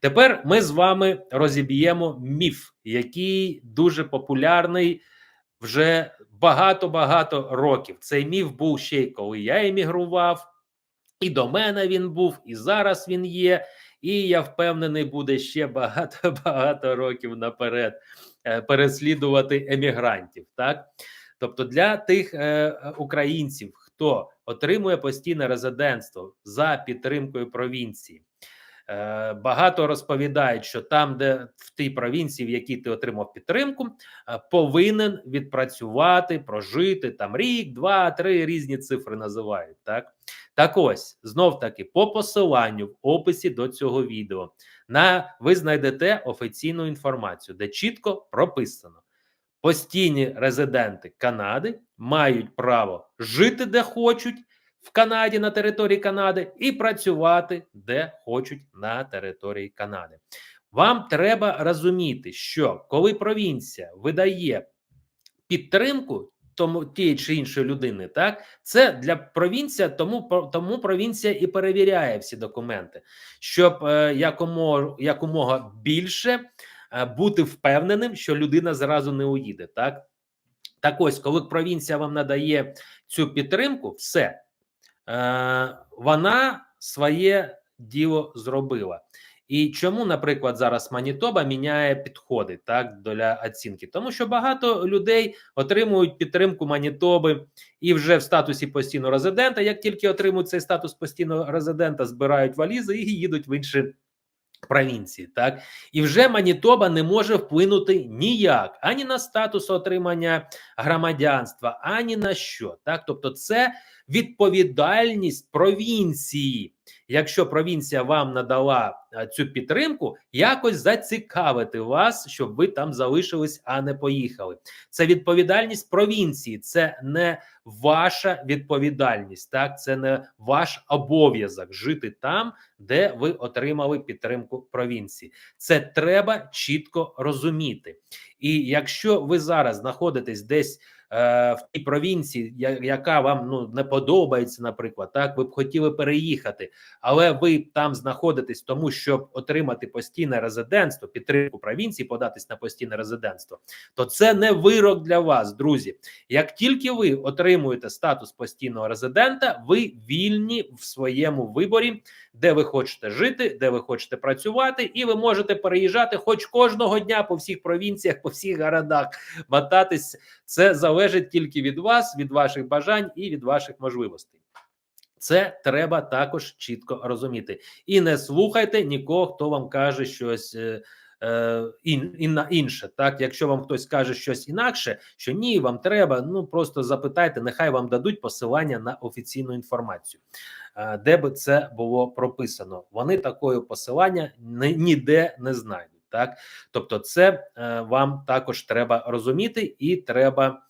Тепер ми з вами розіб'ємо міф, який дуже популярний вже багато-багато років. Цей міф був ще й коли я емігрував, і до мене він був, і зараз він є. І я впевнений, буде ще багато-багато років наперед е, переслідувати емігрантів. Так, тобто для тих е, українців, хто отримує постійне резидентство за підтримкою провінції. Е, Багато розповідають, що там, де в тій провінції, в якій ти отримав підтримку, е, повинен відпрацювати, прожити там рік, два, три різні цифри називають. Так так ось знов таки по посиланню в описі до цього відео на ви знайдете офіційну інформацію, де чітко прописано: постійні резиденти Канади мають право жити де хочуть в Канаді на території Канади і працювати де хочуть на території Канади. Вам треба розуміти, що коли провінція видає підтримку тому тієї чи іншої людини, так це для провінція, тому тому провінція і перевіряє всі документи, щоб е, якомога якомога більше е, бути впевненим, що людина зразу не уїде. Так так ось, коли провінція вам надає цю підтримку, все вона своє діло зробила. І чому, наприклад, зараз Манітоба міняє підходи так для оцінки? Тому що багато людей отримують підтримку Манітоби і вже в статусі постійного резидента. Як тільки отримують цей статус постійного резидента, збирають валізи і їдуть в інші провінції, так і вже Манітоба не може вплинути ніяк ані на статус отримання громадянства, ані на що. Так, тобто, це відповідальність провінції. Якщо провінція вам надала цю підтримку, якось зацікавити вас, щоб ви там залишились, а не поїхали. Це відповідальність провінції, це не ваша відповідальність, так це не ваш обов'язок жити там, де ви отримали підтримку провінції. Це треба чітко розуміти. І якщо ви зараз знаходитесь десь. Е, в тій провінції, яка вам ну не подобається, наприклад, так ви б хотіли переїхати, але ви там знаходитесь, тому щоб отримати постійне резидентство, підтримку провінції, податись на постійне резидентство, то це не вирок для вас, друзі. Як тільки ви отримуєте статус постійного резидента, ви вільні в своєму виборі, де ви хочете жити, де ви хочете працювати, і ви можете переїжджати, хоч кожного дня по всіх провінціях, по всіх городах, мотатись. Це залежить тільки від вас, від ваших бажань і від ваших можливостей. Це треба також чітко розуміти. І не слухайте нікого, хто вам каже щось е, е, ін, інше. Так, якщо вам хтось каже щось інакше, що ні, вам треба. Ну просто запитайте, нехай вам дадуть посилання на офіційну інформацію, е, де би це було прописано. Вони такої посилання ніде не знайдуть. Так, тобто, це е, вам також треба розуміти, і треба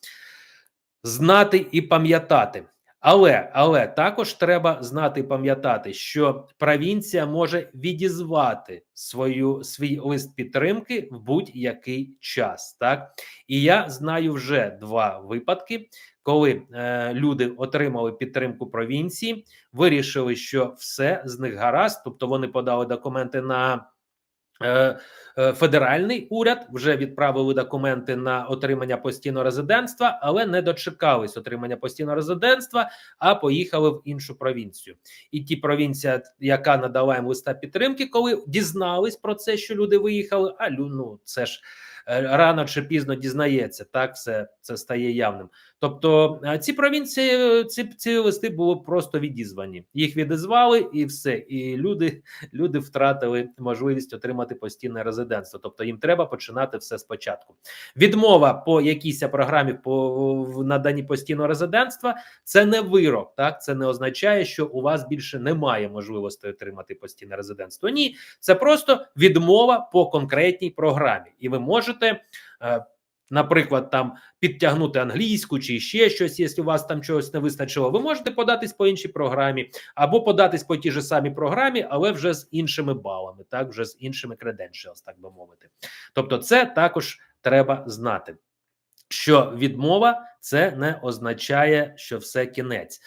знати і пам'ятати. Але але також треба знати і пам'ятати, що провінція може відізвати свою свій лист підтримки в будь-який час. Так і я знаю вже два випадки, коли е, люди отримали підтримку провінції, вирішили, що все з них гаразд, тобто вони подали документи на. Е, е, федеральний уряд вже відправили документи на отримання постійного резидентства, але не дочекались отримання постійного резидентства, а поїхали в іншу провінцію. І ті провінція, яка надала їм листа підтримки, коли дізнались про це, що люди виїхали. А ну це ж Е, рано чи пізно дізнається, так все це стає явним. Тобто е, ці провінції, ці ці листи були просто відізвані. Їх відізвали, і все. І люди люди втратили можливість отримати постійне резидентство. Тобто їм треба починати все спочатку. Відмова по якійсь програмі по наданні постійного резидентства це не вирок. Так це не означає, що у вас більше немає можливості отримати постійне резидентство. Ні, це просто відмова по конкретній програмі, і ви можете можете. Е, наприклад, там підтягнути англійську чи ще щось, якщо у вас там чогось не вистачило, ви можете податись по іншій програмі, або податись по тій же самій програмі, але вже з іншими балами, так вже з іншими credentials, так би мовити. Тобто, це також треба знати. Що відмова це не означає, що все кінець.